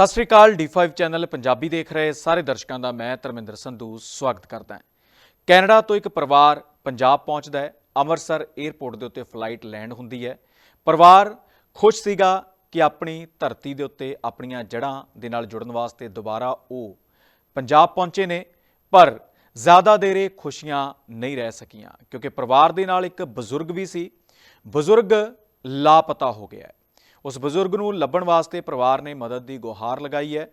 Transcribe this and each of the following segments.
ਸਤਿ ਸ੍ਰੀ ਅਕਾਲ D5 channel Punjabi ਦੇਖ ਰਹੇ ਸਾਰੇ ਦਰਸ਼ਕਾਂ ਦਾ ਮੈਂ ਧਰਮਿੰਦਰ ਸੰਧੂ ਸਵਾਗਤ ਕਰਦਾ ਹਾਂ। ਕੈਨੇਡਾ ਤੋਂ ਇੱਕ ਪਰਿਵਾਰ ਪੰਜਾਬ ਪਹੁੰਚਦਾ ਹੈ। ਅੰਮ੍ਰਿਤਸਰ 에ਅਰਪੋਰਟ ਦੇ ਉੱਤੇ ਫਲਾਈਟ ਲੈਂਡ ਹੁੰਦੀ ਹੈ। ਪਰਿਵਾਰ ਖੁਸ਼ ਸੀਗਾ ਕਿ ਆਪਣੀ ਧਰਤੀ ਦੇ ਉੱਤੇ ਆਪਣੀਆਂ ਜੜ੍ਹਾਂ ਦੇ ਨਾਲ ਜੁੜਨ ਵਾਸਤੇ ਦੁਬਾਰਾ ਉਹ ਪੰਜਾਬ ਪਹੁੰਚੇ ਨੇ, ਪਰ ਜ਼ਿਆਦਾ ਦੇਰ ਇਹ ਖੁਸ਼ੀਆਂ ਨਹੀਂ ਰਹਿ ਸਕੀਆਂ, ਕਿਉਂਕਿ ਪਰਿਵਾਰ ਦੇ ਨਾਲ ਇੱਕ ਬਜ਼ੁਰਗ ਵੀ ਸੀ। ਬਜ਼ੁਰਗ ਲਾਪਤਾ ਹੋ ਗਿਆ ਉਸ ਬਜ਼ੁਰਗ ਨੂੰ ਲੱਭਣ ਵਾਸਤੇ ਪਰਿਵਾਰ ਨੇ ਮਦਦ ਦੀ ਗੁਹਾਰ ਲਗਾਈ ਹੈ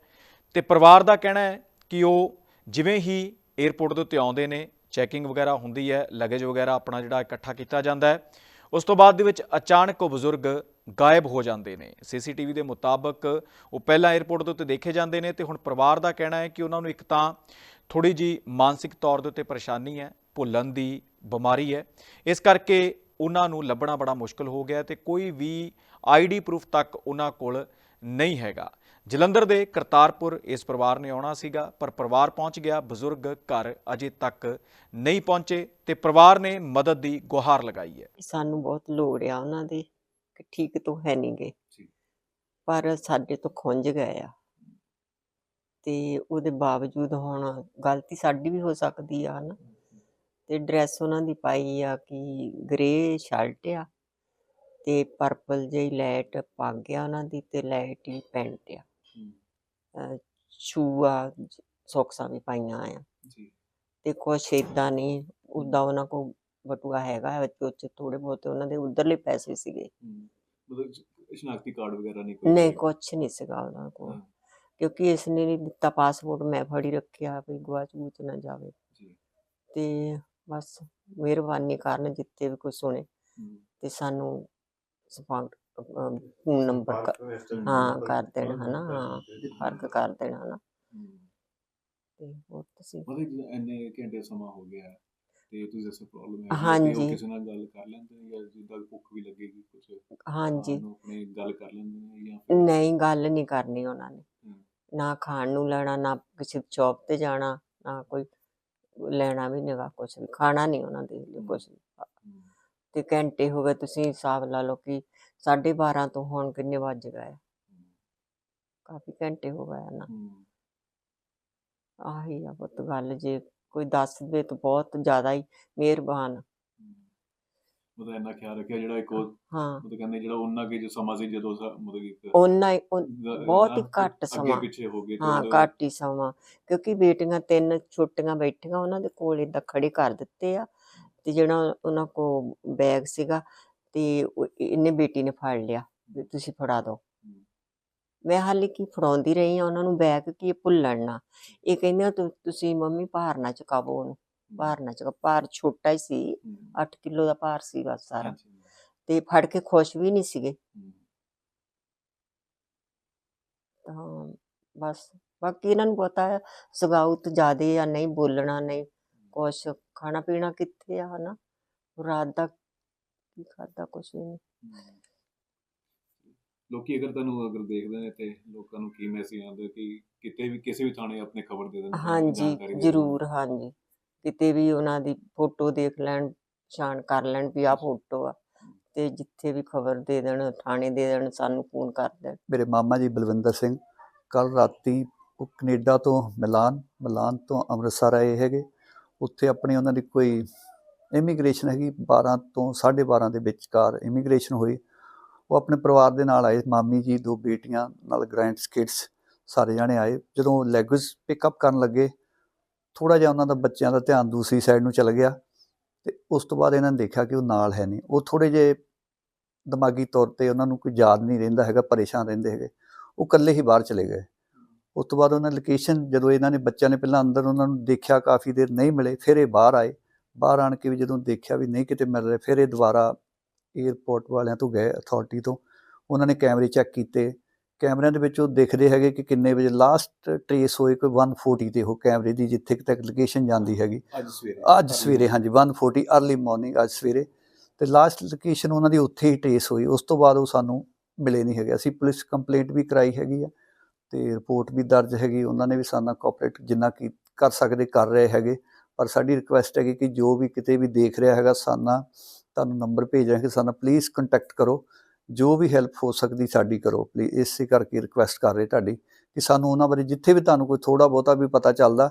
ਤੇ ਪਰਿਵਾਰ ਦਾ ਕਹਿਣਾ ਹੈ ਕਿ ਉਹ ਜਿਵੇਂ ਹੀ 에ਅਰਪੋਰਟ ਦੇ ਉੱਤੇ ਆਉਂਦੇ ਨੇ, ਚੈਕਿੰਗ ਵਗੈਰਾ ਹੁੰਦੀ ਹੈ ਲਗੇਜ ਵਗੈਰਾ ਆਪਣਾ ਜਿਹੜਾ ਇਕੱਠਾ ਕੀਤਾ ਜਾਂਦਾ ਹੈ, ਉਸ ਤੋਂ ਬਾਅਦ ਦੇ ਵਿੱਚ ਅਚਾਨਕ ਉਹ ਬਜ਼ੁਰਗ ਗਾਇਬ ਹੋ ਜਾਂਦੇ ਨੇ। ਸੀਸੀਟੀਵੀ ਦੇ ਮੁਤਾਬਕ ਉਹ ਪਹਿਲਾਂ 에ਅਰਪੋਰਟ ਦੇ ਉੱਤੇ ਦੇਖੇ ਜਾਂਦੇ ਨੇ ਤੇ ਹੁਣ ਪਰਿਵਾਰ ਦਾ ਕਹਿਣਾ ਹੈ ਕਿ ਉਹਨਾਂ ਨੂੰ ਇੱਕ ਤਾਂ ਥੋੜੀ ਜੀ ਮਾਨਸਿਕ ਤੌਰ ਦੇ ਉੱਤੇ ਪਰੇਸ਼ਾਨੀ ਹੈ, ਭੁੱਲਣ ਦੀ ਬਿਮਾਰੀ ਹੈ। ਇਸ ਕਰਕੇ ਉਹਨਾਂ ਨੂੰ ਲੱਭਣਾ ਬੜਾ ਮੁਸ਼ਕਲ ਹੋ ਗਿਆ ਤੇ ਕੋਈ ਵੀ ਆਈਡੀ ਪ੍ਰੂਫ ਤੱਕ ਉਹਨਾਂ ਕੋਲ ਨਹੀਂ ਹੈਗਾ। ਜਲੰਧਰ ਦੇ ਕਰਤਾਰਪੁਰ ਇਸ ਪਰਿਵਾਰ ਨੇ ਆਉਣਾ ਸੀਗਾ ਪਰ ਪਰਿਵਾਰ ਪਹੁੰਚ ਗਿਆ ਬਜ਼ੁਰਗ ਘਰ ਅਜੇ ਤੱਕ ਨਹੀਂ ਪਹੁੰਚੇ ਤੇ ਪਰਿਵਾਰ ਨੇ ਮਦਦ ਦੀ ਗੁਹਾਰ ਲਗਾਈ ਹੈ। ਸਾਨੂੰ ਬਹੁਤ ਲੋੜ ਆ ਉਹਨਾਂ ਦੀ ਕਿ ਠੀਕ ਤੋਂ ਹੈ ਨਹੀਂ ਗੇ। ਪਰ ਸਾਡੇ ਤੋਂ ਖੁੰਝ ਗਏ ਆ। ਤੇ ਉਹਦੇ ਬਾਵਜੂਦ ਹੁਣ ਗਲਤੀ ਸਾਡੀ ਵੀ ਹੋ ਸਕਦੀ ਆ ਨਾ ਤੇ ਡਰੈਸ ਉਹਨਾਂ ਦੀ ਪਾਈ ਆ ਕਿ ਗ੍ਰੇ ਸ਼ਰਟ ਆ ਤੇ ਪਰਪਲ ਜਿਹੀ ਲਾਈਟ ਪੱਗ ਆ ਉਹਨਾਂ ਦੀ ਤੇ ਲਾਈਟ ਹੀ ਪੈਂਟ ਆ। ਅਹ ਸ਼ੂ ਆ ਜ- ਸੌਕਸਾਂ ਵੀ ਪਾਈਆਂ ਆ। ਜੀ। ਤੇ ਕੁਛ ਏਦਾਂ ਨਹੀਂ ਉਦਾਂ ਉਹਨਾਂ ਕੋਲ ਬਟੂਆ ਹੈਗਾ ਵਿੱਚ ਵਿੱਚ ਥੋੜੇ ਬਹੁਤੇ ਉਹਨਾਂ ਦੇ ਉਧਰਲੇ ਪੈਸੇ ਸੀਗੇ। ਹਮ, ਮਤਲਬ ਸ਼- ਸ਼ਨਾਖਤੀ ਕਾਰਡ ਵਗੈਰਾ ਨਹੀਂ ਕੋਈ ਨਹੀਂ ਸੀਗਾ? ਕੁਛ ਨਹੀਂ ਸੀਗਾ ਉਹਨਾਂ ਕੋਲ। ਹਾਂ, ਕਿਉਂਕਿ ਇਸ ਨੇ ਨਹੀਂ ਦਿੱਤਾ ਪਾਸਪੋਰਟ ਮੈਂ ਫੜੀ ਰੱਖਿਆ ਵੀ ਗਵਾਚ ਗੂਚ ਨਾ ਜਾਵੇ। ਜੀ। ਤੇ ਬਸ ਮਿਹਰਬਾਨੀ ਕਰਨ ਜਿੱਤੇ ਵੀ ਕੋਈ ਸੁਣੇ ਹਮ, ਤੇ ਸਾਨੂੰ ਫੋਨ ਨੰਬਰ ਹਾਂ ਕਰ ਦੇਣ ਹਨਾ ਹਾਂ ਫ਼ਰਕ ਕਰ ਦੇਣਾ ਹਨਾ। ਤੇ ਹੋਰ ਤੁਸੀਂ? ਮਤਲਬ ਜਿੱਦਾਂ ਇੰਨੇ ਘੰਟੇ ਸਮਾਂ ਹੋ ਗਿਆ ਹੈ, ਤੇ ਤੁਸੀਂ ਦੱਸੋ ਪ੍ਰੋਬਲਮ ਹੈ ਹਾਂਜੀ। ਕਿਸੇ ਨਾਲ ਗੱਲ ਕਰ ਲੈਂਦੇ ਨੇ ਜਾਂ ਜਿੱਦਾਂ ਭੁੱਖ ਵੀ ਲੱਗੇਗੀ ਕੁਝ ਹਾਂਜੀ। ਆਪਣੇ ਗੱਲ ਕਰ ਲੈਂਦੇ ਨੇ ਜਾਂ ਫਿਰ ਨਹੀਂ ਗੱਲ ਨਹੀਂ ਕਰਨੀ ਉਹਨਾਂ ਨੇ। ਨਾ ਖਾਣ ਨੂੰ ਲੈਣਾ ਨਾ ਕਿਸੇ ਸ਼ੌਪ ਤੇ ਜਾਣਾ ਨਾ ਕੋਈ ਲੈਣਾ ਵੀ ਨਹੀਂਗਾ ਕੁਛ ਵੀ ਖਾਣਾ ਨਹੀਂ ਉਹਨਾਂ ਦੇ ਲਈ ਕੁਛ ਤੇ ਘੰਟੇ ਹੋ ਗਏ ਤੁਸੀਂ ਹਿਸਾਬ ਲਾ ਲਓ ਕਿ 12:30 ਤੋਂ ਹੁਣ ਕਿੰਨੇ ਵੱਜ ਗਏ ਕਾਫੀ ਘੰਟੇ ਹੋ ਗਏ ਨਾ। ਆਹੀ ਆ ਪੁੱਤ ਗੱਲ ਜੇ ਕੋਈ ਦੱਸ ਦੇ ਤਾਂ ਬਹੁਤ ਜ਼ਿਆਦਾ ਹੀ ਮਿਹਰਬਾਨ। ਮਤਲਬ ਖਿਆਲ ਰੱਖਿਆ ਜਿਹੜਾ ਇੱਕ ਉਹ ਹਾਂ। ਮਤਲਬ ਕਹਿੰਦੇ ਜਿਹੜਾ ਉਹਨਾਂ ਕੇ ਜੋ ਸਮਾਂ ਸੀ ਜਦੋਂ ਮਤਲਬ ਇੱਕ ਉਹਨਾਂ ਹੀ ਬਹੁਤ ਹੀ ਘੱਟ ਅੱਗੇ ਸਮਾਂ। ਪਿੱਛੇ ਹੋ ਗਏ ਹਾਂ ਘੱਟ ਹੀ ਸਮਾਂ। ਕਿਉਂਕਿ ਬੇਟੀਆਂ ਤਿੰਨ ਛੋਟੀਆਂ ਬੈਠੀਆਂ ਉਹਨਾਂ ਦੇ ਕੋਲ ਏਦਾਂ ਖੜੇ ਕਰ ਦਿੱਤੇ ਆ। ਤੇ ਜਿਹੜਾ ਉਹਨਾਂ ਕੋ ਬੈਗ ਸੀਗਾ ਤੇ ਉਹ- ਇਹਨੇ ਬੇਟੀ ਨੇ ਫੜ ਲਿਆ ਵੀ ਤੁਸੀਂ ਫੜਾ ਦਿਓ ਮੈਂ ਹਾਲੇ ਕੀ ਫੜਾਉਂਦੀ ਰਹੀ ਆ ਉਹਨਾਂ ਨੂੰ ਬੈਗ ਕੀ ਇਹ ਭੁੱਲਣ ਨਾ। ਇਹ ਕਹਿੰਦੇ ਤੁ- ਤੁਸੀਂ ਮੰਮੀ ਭਾਰ ਨਾ ਚੁਕਾਵੋ ਉਹਨੂੰ। ਭਾਰ ਨਾ ਚੁਕਾ ਭਾਰ ਛੋਟਾ ਹੀ ਸੀ ਹਮ, 8 ਕਿਲੋ ਦਾ ਭਾਰ ਸੀ ਬਸ ਸਾਰਾ। ਤੇ ਫੜ ਕੇ ਖੁਸ਼ ਵੀ ਨਹੀਂ ਸੀਗੇ। ਤਾਂ ਬਸ ਬਾਕੀ ਇਹਨਾਂ ਨੂੰ ਪਤਾ ਹੈ ਸਗਾਉਤ ਜ਼ਿਆਦੇ ਆ ਨਹੀਂ ਬੋਲਣਾ ਨਹੀਂ ਕੁਛ ਖਾਣਾ ਪੀਣਾ ਕਿੱਥੇ ਆ ਹਨਾ? ਰਾਤ ਦਾ ਕੀ ਖਾਦਾ ਕੁਛ ਵੀ ਨਹੀਂ। ਲੋਕੀ ਅਗਰ ਤੁਹਾਨੂੰ ਅਗਰ ਦੇਖਦੇ ਨੇ ਤੇ ਲੋਕਾਂ ਨੂੰ ਕੀ ਮੈਸੇਜ ਆਉਂਦਾ ਕਿ ਕਿਤੇ ਵੀ ਕਿਸੇ ਵੀ ਥਾਣੇ ਆਪਣੇ ਖਬਰ ਦੇ ਦੇਣ ਹਾਂਜੀ। ਜ਼ਰੂਰ ਹਾਂਜੀ। ਕਿਤੇ ਵੀ ਉਹਨਾਂ ਦੀ ਫੋਟੋ ਦੇਖ ਲੈਣ ਪਛਾਣ ਕਰ ਲੈਣ ਵੀ ਆਹ ਫੋਟੋ ਆ। ਤੇ ਜਿੱਥੇ ਵੀ ਖਬਰ ਦੇ ਦੇਣ ਥਾਣੇ ਦੇ ਦੇਣ ਸਾਨੂੰ ਫੋਨ ਕਰ ਦੇਣ। ਮੇਰੇ ਮਾਮਾ ਜੀ ਬਲਵਿੰਦਰ ਸਿੰਘ ਕੱਲ ਰਾਤੀ ਉਹ ਕੈਨੇਡਾ ਤੋਂ ਮਿਲਾਨ ਮਿਲਾਨ ਤੋਂ ਅੰਮ੍ਰਿਤਸਰ ਆਏ ਹੈਗੇ। ਉੱਥੇ ਆਪਣੀ ਉਹਨਾਂ ਦੀ ਕੋਈ ਇਮੀਗ੍ਰੇਸ਼ਨ ਹੈਗੀ 12 ਤੋਂ 12:30 ਦੇ ਵਿਚਕਾਰ ਇਮੀਗ੍ਰੇਸ਼ਨ ਹੋਈ। ਉਹ ਆਪਣੇ ਪਰਿਵਾਰ ਦੇ ਨਾਲ ਆਏ, ਮਾਮੀ ਜੀ, ਦੋ ਬੇਟੀਆਂ ਨਾਲ ਗ੍ਰੈਂਡ ਕਿਡਸ ਸਾਰੇ ਜਾਣੇ ਆਏ। ਜਦੋਂ ਲੈਗੁਏਜ ਪਿਕਅਪ ਕਰਨ ਲੱਗੇ ਥੋੜਾ ਜਿਹਾ ਉਹਨਾਂ ਦਾ ਬੱਚਿਆਂ ਦਾ ਧਿਆਨ ਦੂਸਰੀ ਸਾਈਡ ਨੂੰ ਚਲ ਗਿਆ ਤੇ ਉਸ ਤੋਂ ਬਾਅਦ ਇਹਨਾਂ ਨੇ ਦੇਖਿਆ ਕਿ ਉਹ ਨਾਲ ਹੈ ਨਹੀਂ। ਉਹ ਥੋੜੇ ਜਿਹੇ ਦਿਮਾਗੀ ਤੌਰ ਤੇ ਉਹਨਾਂ ਨੂੰ ਕੋਈ ਯਾਦ ਨਹੀਂ ਰਹਿੰਦਾ ਹੈਗਾ, ਪਰੇਸ਼ਾਨ ਰਹਿੰਦੇ ਹੈਗੇ। ਉਹ ਇਕੱਲੇ ਹੀ ਬਾਹਰ ਚਲੇ ਗਏ। ਉਸ ਤੋਂ ਬਾਅਦ ਉਹਨਾਂ ਲੋਕੇਸ਼ਨ ਜਦੋਂ ਇਹਨਾਂ ਨੇ ਬੱਚਿਆਂ ਨੇ ਪਹਿਲਾਂ ਅੰਦਰ ਉਹਨਾਂ ਨੂੰ ਦੇਖਿਆ ਕਾਫੀ ਦੇਰ ਨਹੀਂ ਮਿਲੇ ਫਿਰ ਇਹ ਬਾਹਰ ਆਏ। ਬਾਹਰ ਆਣ ਕੇ ਵੀ ਜਦੋਂ ਦੇਖਿਆ ਵੀ ਨਹੀਂ ਕਿਤੇ ਮਿਲ ਰਹੇ ਫਿਰ ਇਹ ਦੁਬਾਰਾ 에어ਪੋਰਟ ਵਾਲਿਆਂ ਤੋਂ ਗਏ ਅਥਾਰਟੀ ਤੋਂ। ਉਹਨਾਂ ਨੇ ਕੈਮਰੇ ਚੈੱਕ ਕੀਤੇ। ਕੈਮਰਿਆਂ ਦੇ ਵਿੱਚ ਉਹ ਦੇਖਦੇ ਹੈਗੇ ਕਿ ਕਿੰਨੇ ਵਜੇ ਲਾਸਟ ਟ੍ਰੇਸ ਹੋਏ ਕੋਈ 140 ਤੇ ਉਹ ਕੈਮਰੇ ਦੀ ਜਿੱਥੇ ਤੱਕ ਲੋਕੇਸ਼ਨ ਜਾਂਦੀ ਹੈਗੀ। ਅੱਜ ਸਵੇਰੇ। ਅੱਜ ਸਵੇਰੇ ਹਾਂਜੀ 140 अर्ਲੀ ਮਾਰਨਿੰਗ ਅੱਜ ਸਵੇਰੇ। ਤੇ ਲਾਸਟ ਲੋਕੇਸ਼ਨ ਉਹਨਾਂ ਦੀ ਉੱਥੇ ਹੀ ਟ੍ਰੇਸ ਹੋਈ। ਉਸ ਤੋਂ ਬਾਅਦ ਉਹ ਸਾਨੂੰ ਮਿਲੇ ਨਹੀਂ ਹੈਗੇ। ਅਸੀਂ ਪੁਲਿਸ ਕੰਪਲੇਂਟ ਵੀ ਕਰਾਈ ਹੈਗੀ ਆ। ਤੇ ਰਿਪੋਰਟ ਵੀ ਦਰਜ ਹੈਗੀ, ਉਹਨਾਂ ਨੇ ਵੀ ਸਾਡਾ ਕੋਆਪਰੇਟ ਜਿੰਨਾ ਕੀ ਕਰ ਸਕਦੇ, ਕਰ ਰਹੇ ਹੈਗੇ। ਪਰ ਸਾਡੀ ਰਿਕੁਐਸਟ ਹੈਗੀ ਕਿ ਜੋ ਵੀ ਕਿਤੇ ਵੀ ਦੇਖ ਰਿਹਾ ਹੈਗਾ ਸਾਨਾ ਤੁਹਾਨੂੰ ਨੰਬਰ ਭੇਜ ਰਹੇ ਕਿ ਸਾਨਾ ਪਲੀਜ਼ ਕੰਟੈਕਟ ਕਰੋ। ਜੋ ਵੀ ਹੈਲਪ ਹੋ ਸਕਦੀ, ਸਾਡੀ ਕਰੋ। ਪਲੀਜ਼ ਇਸੇ ਕਰਕੇ ਰਿਕੁਐਸਟ ਕਰ ਰਹੇ ਤੁਹਾਡੀ ਕਿ ਸਾਨੂੰ ਉਹਨਾਂ ਬਾਰੇ ਜਿੱਥੇ ਵੀ ਤੁਹਾਨੂੰ ਕੋਈ ਥੋੜਾ ਬਹੁਤਾ ਵੀ ਪਤਾ ਚੱਲਦਾ,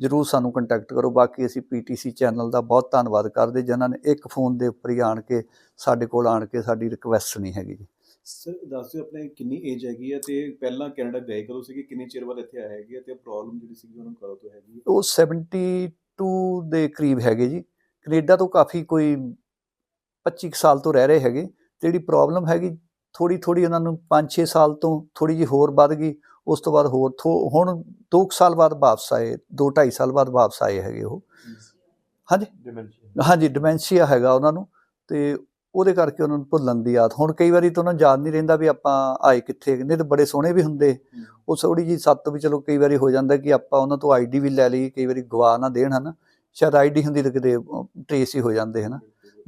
ਜਰੂਰ ਸਾਨੂੰ ਕੰਟੈਕਟ ਕਰੋ। ਬਾਕੀ ਅਸੀਂ ਪੀਟੀਸੀ ਚੈਨਲ ਦਾ ਬਹੁਤ ਧੰਨਵਾਦ ਕਰਦੇ, ਜਿਨ੍ਹਾਂ ਨੇ ਇੱਕ ਫੋਨ ਦੇ ਉੱਪਰ ਹੀ ਆਣ ਕੇ, ਸਾਡੇ ਕੋਲ ਆਣ ਕੇ ਸਾਡੀ ਰਿਕੁਐਸਟ ਨਹੀਂ ਹੈਗੀ ਜੀ। ਸਰ ਦੱਸ ਦਿਓ ਆਪਣੇ ਕਿੰਨੀ ਏਜ ਹੈਗੀ ਹੈ ਤੇ ਪਹਿਲਾਂ ਕੈਨੇਡਾ ਗਏ ਕਦੋਂ ਸੀਗੇ? ਕਿੰਨੇ ਚਿਰ ਬਾਅਦ ਇੱਥੇ ਆਏ ਹੈਗੇ ਤੇ ਪ੍ਰੋਬਲਮ ਜਿਹੜੀ ਸੀਗੀ ਉਹਨਾਂ ਨੂੰ ਕਦੋਂ ਤੋਂ ਹੈਗੀ ਉਹ 72 ਦੇ ਕਰੀਬ ਹੈਗੇ ਜੀ। ਕੈਨੇਡਾ ਤੋਂ ਕਾਫੀ ਕੋਈ 25 ਕੁ ਸਾਲ ਤੋਂ ਰਹਿ ਰਹੇ ਹੈਗੇ। ਤੇ ਜਿਹੜੀ ਪ੍ਰੋਬਲਮ ਹੈਗੀ ਥੋੜੀ ਥੋੜੀ ਉਹਨਾਂ ਨੂੰ 5-6 ਸਾਲ ਤੋਂ ਥੋੜੀ ਜਿਹੀ ਹੋਰ ਵੱਧ ਗਈ। ਉਸ ਤੋਂ ਬਾਅਦ ਹੋਰ ਹੁਣ 2 ਸਾਲ ਬਾਅਦ ਵਾਪਸ ਆਏ 2-2.5 ਸਾਲ ਬਾਅਦ ਵਾਪਸ ਆਏ ਹੈਗੇ ਉਹ। ਹਾਂਜੀ? ਹਾਂਜੀ ਡਿਮੈਂਸ਼ੀਆ ਹੈਗਾ ਉਹਨਾਂ ਨੂੰ। ਤੇ ਉਹਦੇ ਕਰਕੇ ਉਹਨਾਂ ਨੂੰ ਭੁੱਲਣ ਦੀ ਆਦਤ। ਹੁਣ ਕਈ ਵਾਰੀ ਤਾਂ ਉਹਨਾਂ ਨੂੰ ਯਾਦ ਨਹੀਂ ਰਹਿੰਦਾ ਵੀ ਆਪਾਂ ਆਏ ਕਿੱਥੇ ਨਹੀਂ ਤਾਂ ਬੜੇ ਸੋਹਣੇ ਵੀ ਹੁੰਦੇ। ਉਹ ਥੋੜੀ ਜੀ ਸੱਤ ਵੀ ਚਲੋ ਕਈ ਵਾਰੀ ਹੋ ਜਾਂਦਾ ਕਿ ਆਪਾਂ ਉਹਨਾਂ ਤੋਂ ਆਈਡੀ ਵੀ ਲੈ ਲਈ ਕਈ ਵਾਰੀ ਗਵਾ ਨਾ ਦੇਣ ਹਨਾ। ਸ਼ਾਇਦ ਆਈਡੀ ਹੁੰਦੀ ਤਾਂ ਕਿਤੇ ਟ੍ਰੇਸ ਹੀ ਹੋ ਜਾਂਦੇ ਹਨਾ।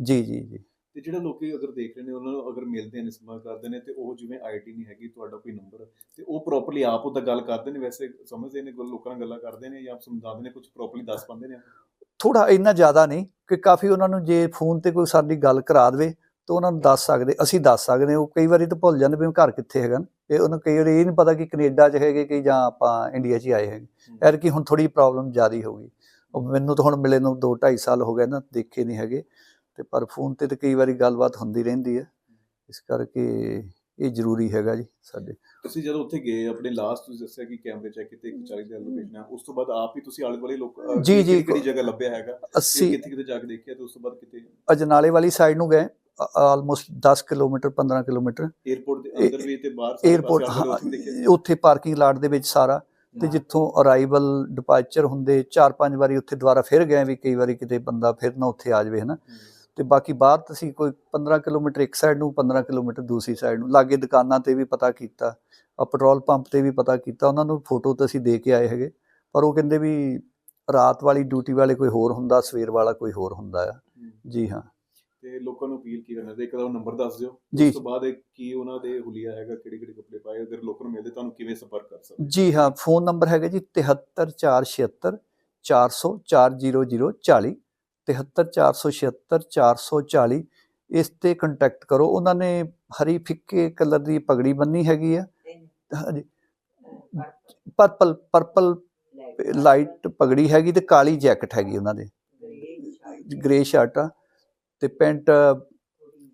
ਜੀ ਜੀ ਜੀ। ਤੇ ਜਿਹੜੇ ਲੋਕੀ ਅਗਰ ਦੇਖ ਰਹੇ ਨੇ ਉਹਨਾਂ ਨੂੰ ਅਗਰ ਮਿਲਦੇ ਨੇ ਸੰਪਰਕ ਕਰਦੇ ਨੇ ਤੇ ਉਹ ਜਿਵੇਂ ਆਈਡੀ ਨਹੀਂ ਹੈਗੀ ਤੁਹਾਡਾ ਕੋਈ ਨੰਬਰ ਤੇ ਉਹ ਪ੍ਰੋਪਰਲੀ ਆਪ ਉਹਦਾ ਗੱਲ ਕਰਦੇ ਨੇ ਵੈਸੇ ਸਮਝਦੇ ਨੇ ਲੋਕਾਂ ਨਾਲ ਗੱਲਾਂ ਕਰਦੇ ਨੇ ਜਾਂ ਸਮਝਾਉਂਦੇ ਨੇ ਕੁਝ ਪ੍ਰੋਪਰਲੀ ਦੱਸ ਪਾਉਂਦੇ ਨੇ। ਥੋੜਾ ਇੰਨਾ ਜ਼ਿਆਦਾ ਨਹੀਂ ਕਿ ਕਾਫੀ ਉਹਨਾਂ ਨੂੰ ਜੇ ਫੋਨ ਤੇ ਕੋਈ ਸਾਡੀ ਗੱਲ ਕਰਾ ਦੇਵੇ ਤਾਂ ਉਹਨਾਂ ਨੂੰ ਦੱਸ ਸਕਦੇ ਅਸੀਂ ਦੱਸ ਸਕਦੇ। ਉਹ ਕਈ ਵਾਰੀ ਤਾਂ ਭੁੱਲ ਜਾਂਦੇ ਵੀ ਘਰ ਕਿੱਥੇ ਹੈਗਾ ਇਹ ਉਹਨਾਂ ਕਈ ਵਾਰੀ ਇਹ ਨਹੀਂ ਪਤਾ ਕਿ ਕੈਨੇਡਾ 'ਚ ਹੈਗੇ ਕਿ ਜਾਂ ਆਪਾਂ ਇੰਡੀਆ 'ਚ ਹੀ ਆਏ ਹੈਗੇ। ਐਰ ਕਿ ਹੁਣ ਥੋੜੀ ਪ੍ਰੋਬਲਮ ਜ਼ਿਆਦੀ ਹੋ ਗਈ। ਉਹ ਮੈਨੂੰ ਤਾਂ ਹੁਣ ਮਿਲੇ ਨੂੰ 2 2.5 ਸਾਲ ਹੋ ਗਏ ਨਾ ਦੇਖੇ ਨਹੀਂ ਹੈਗੇ। ਤੇ ਪਰ ਫੋਨ ਤੇ ਤਾਂ ਕਈ ਵਾਰੀ ਗੱਲਬਾਤ ਹੁੰਦੀ ਰਹਿੰਦੀ ਹੈ। ਇਸ ਕਰਕੇ ਇਹ ਜ਼ਰੂਰੀ ਹੈਗਾ ਜੀ ਸਾਡੇ। ਤੁਸੀਂ ਜਦੋਂ ਉੱਥੇ ਗਏ ਆਪਣੇ ਲਾਸਟ ਤੁਸੀਂ ਦੱਸਿਆ ਕਿ ਕੈਮਰੇ ਚੈੱਕ ਕੀਤੇ 40 ਦੇ ਲੋਕੇਸ਼ਨ ਆ ਉਸ ਤੋਂ ਬਾਅਦ ਆਪ ਹੀ ਤੁਸੀਂ ਆਲੇ ਵਾਲੇ ਲੋਕ ਜੀ ਜੀ ਕਿਹੜੀ ਜਗ੍ਹਾ ਲੱਭਿਆ ਹੈਗਾ ਅਸੀਂ ਕਿੱਥੇ ਕਿਤੇ ਜਾ ਕੇ ਦੇਖਿਆ ਤੇ ਉਸ ਤੋਂ ਬਾਅਦ ਕਿਤੇ? ਅਜਨਾਲੇ ਵਾਲੀ ਸਾਈਡ ਨੂੰ ਗਏ ਆਲਮੋਸਟ 10 ਕਿਲੋਮੀਟਰ 15 ਕਿਲੋਮੀਟਰ। 에어ਪੋਰਟ ਦੇ ਅੰਦਰ ਵੀ ਤੇ ਬਾਹਰ 에어ਪੋਰਟ ਉੱਥੇ ਪਾਰਕਿੰਗ ਲਾਟ ਦੇ ਵਿੱਚ ਸਾਰਾ ਤੇ ਜਿੱਥੋਂ ਅਰਾਈਵਲ ਡਿਪਾਰਚਰ ਹੁੰਦੇ ਚਾਰ ਪੰਜ ਵਾਰੀ ਉੱਥੇ ਦੁਬਾਰਾ ਫਿਰ ਗਏ ਵੀ ਕਈ ਵਾਰੀ ਕਿਤੇ ਬੰਦਾ ਫਿਰ ਨਾ ਉੱਥੇ ਆ ਜਾਵੇ ਹਨਾ। ਤੇ ਬਾਕੀ ਬਾਹਰ ਤੁਸੀਂ ਕੋਈ 15 ਕਿਲੋਮੀਟਰ ਇੱਕ ਸਾਈਡ ਨੂੰ 15 ਕਿਲੋਮੀਟਰ ਦੂਸਰੀ ਸਾਈਡ ਨੂੰ। ਲਾਗੇ ਦੁਕਾਨਾਂ ਤੇ ਵੀ ਪਤਾ ਕੀਤਾ ਆ ਪੈਟਰੋਲ ਪੰਪ ਤੇ ਵੀ ਪਤਾ ਕੀਤਾ। ਉਹਨਾਂ ਨੂੰ ਫੋਟੋ ਤਾਂ ਅਸੀਂ ਦੇ ਕੇ ਆਏ ਹੈਗੇ ਪਰ ਉਹ ਕਹਿੰਦੇ ਵੀ ਰਾਤ ਵਾਲੀ ਡਿਊਟੀ ਵਾਲੇ ਕੋਈ ਹੋਰ ਹੁੰਦਾ ਸਵੇਰ ਵਾਲਾ ਕੋਈ ਹੋਰ ਹੁੰਦਾ ਆ। ਜੀ ਹਾਂ। ਤੇ ਲੋਕਾਂ ਨੂੰ ਅਪੀਲ ਕੀ ਕਰਨਾ ਤੇ ਇੱਕ ਦਾ ਨੰਬਰ ਦੱਸ ਦਿਓ। ਉਸ ਤੋਂ ਬਾਅਦ ਕੀ ਉਹਨਾਂ ਦੇ ਹੁਲੀਆ ਹੈਗਾ ਕਿਹੜੇ ਕਿਹੜੇ ਕੱਪੜੇ ਪਾਏ ਅਗਰ ਲੋਕਾਂ ਨੂੰ ਮਿਲਦੇ ਤੁਹਾਨੂੰ ਕਿਵੇਂ ਸੰਪਰਕ ਕਰ ਸਕਦੇ? ਜੀ ਹਾਂ ਫੋਨ ਨੰਬਰ ਹੈਗਾ ਜੀ 73476 400 40040 73476 40040 ਇਸ ਤੇ ਕੰਟੈਕਟ ਕਰੋ। ਉਹਨਾਂ ਨੇ ਹਰੀ ਫਿੱਕੇ ਕਲਰ ਦੀ ਪਗੜੀ ਬੰਨੀ ਹੈਗੀ ਆ। ਹਾਂਜੀ। ਪਰਪਲ ਪਰਪਲ ਲਾਈਟ ਪਗੜੀ ਹੈਗੀ ਤੇ ਕਾਲੀ ਜੈਕਟ ਹੈਗੀ ਉਹਨਾਂ ਦੇ। ਗ੍ਰੇ ਸ਼ਰਟ ਆ ਤੇ pant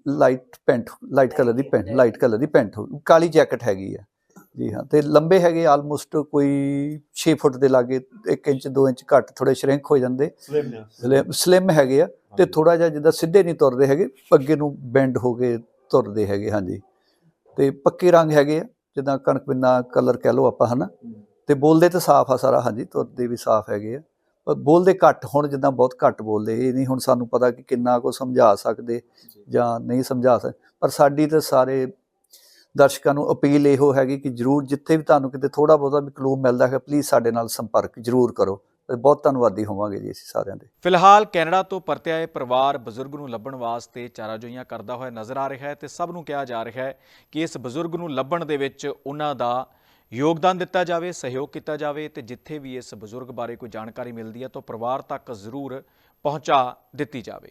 light pant light colour ਦੀ ਪੈਂਟ ਲਾਈਟ ਕਲਰ ਦੀ ਪੈਂਟ ਕਾਲੀ ਜੈਕਟ ਹੈਗੀ ਆ। ਜੀ ਹਾਂ ਤੇ ਲੰਬੇ ਹੈਗੇ ਆਲਮੋਸਟ ਕੋਈ 6 ਫੁੱਟ ਦੇ ਲਾਗੇ 1 ਇੰਚ 2 ਇੰਚ ਘੱਟ ਥੋੜੇ ਸ਼ਰਿੰਕ ਹੋ ਜਾਂਦੇ। ਸਲਿਮ ਹੈਗੇ ਆ ਤੇ ਥੋੜਾ ਜਿਹਾ ਜਿੱਦਾਂ ਸਿੱਧੇ ਨਹੀਂ ਤੁਰਦੇ ਹੈਗੇ ਅੱਗੇ ਨੂੰ ਬੈਂਡ ਹੋ ਕੇ ਤੁਰਦੇ ਹੈਗੇ ਹਾਂਜੀ। ਤੇ ਪੱਕੇ ਰੰਗ ਹੈਗੇ ਆ ਜਿੱਦਾਂ ਕਣਕ ਬਿੰਨਾ ਕਲਰ ਕਹਿ ਲਓ ਆਪਾਂ ਹਨਾ। ਤੇ ਬੋਲਦੇ ਤਾਂ ਸਾਫ਼ ਆ ਸਾਰਾ ਹਾਂਜੀ ਤੁਰਦੇ ਵੀ ਸਾਫ਼ ਹੈਗੇ ਆ। ਪਰ ਬੋਲਦੇ ਘੱਟ ਹੁਣ ਜਿੱਦਾਂ ਬਹੁਤ ਘੱਟ ਬੋਲਦੇ ਇਹ ਨਹੀਂ ਹੁਣ ਸਾਨੂੰ ਪਤਾ ਕਿ ਕਿੰਨਾ ਕੋ ਸਮਝਾ ਸਕਦੇ ਜਾਂ। ਨਹੀਂ ਸਮਝਾ ਸਕਦੇ ਪਰ ਸਾਡੀ ਤਾਂ ਸਾਰੇ ਦਰਸ਼ਕਾਂ ਨੂੰ ਅਪੀਲ ਇਹੋ ਹੈਗੀ ਕਿ ਜਰੂਰ ਜਿੱਥੇ ਵੀ ਤੁਹਾਨੂੰ ਕਿਤੇ ਥੋੜਾ ਬਹੁਤਾ ਵੀ ਕਲੂ ਮਿਲਦਾ ਹੈ ਪਲੀਜ਼ ਸਾਡੇ ਨਾਲ ਸੰਪਰਕ ਜਰੂਰ ਕਰੋ। ਤੇ ਬਹੁਤ ਧੰਨਵਾਦੀ ਹੋਵਾਂਗੇ ਜੀ ਅਸੀਂ ਸਾਰਿਆਂ ਦੇ। ਫਿਲਹਾਲ ਕੈਨੇਡਾ ਤੋਂ ਪਰਤਿਆ ਇਹ ਪਰਿਵਾਰ ਬਜ਼ੁਰਗ ਨੂੰ ਲੱਭਣ ਵਾਸਤੇ ਚਾਰਾਜੋਈਆਂ ਕਰਦਾ ਹੋਇਆ ਨਜ਼ਰ ਆ ਰਿਹਾ ਹੈ ਤੇ ਸਭ ਨੂੰ ਕਿਹਾ ਜਾ ਰਿਹਾ ਹੈ ਕਿ ਇਸ ਬਜ਼ੁਰਗ ਨੂੰ ਲੱਭਣ ਦੇ ਵਿੱਚ ਉਹਨਾਂ ਦਾ ਯੋਗਦਾਨ ਦਿੱਤਾ ਜਾਵੇ, ਸਹਿਯੋਗ ਕੀਤਾ ਜਾਵੇ ਤੇ ਜਿੱਥੇ ਵੀ ਇਸ ਬਜ਼ੁਰਗ ਬਾਰੇ ਕੋਈ ਜਾਣਕਾਰੀ ਮਿਲਦੀ ਹੈ ਤਾਂ ਪਰਿਵਾਰ ਤੱਕ ਜ਼ਰੂਰ ਪਹੁੰਚਾ ਦਿੱਤੀ ਜਾਵੇ।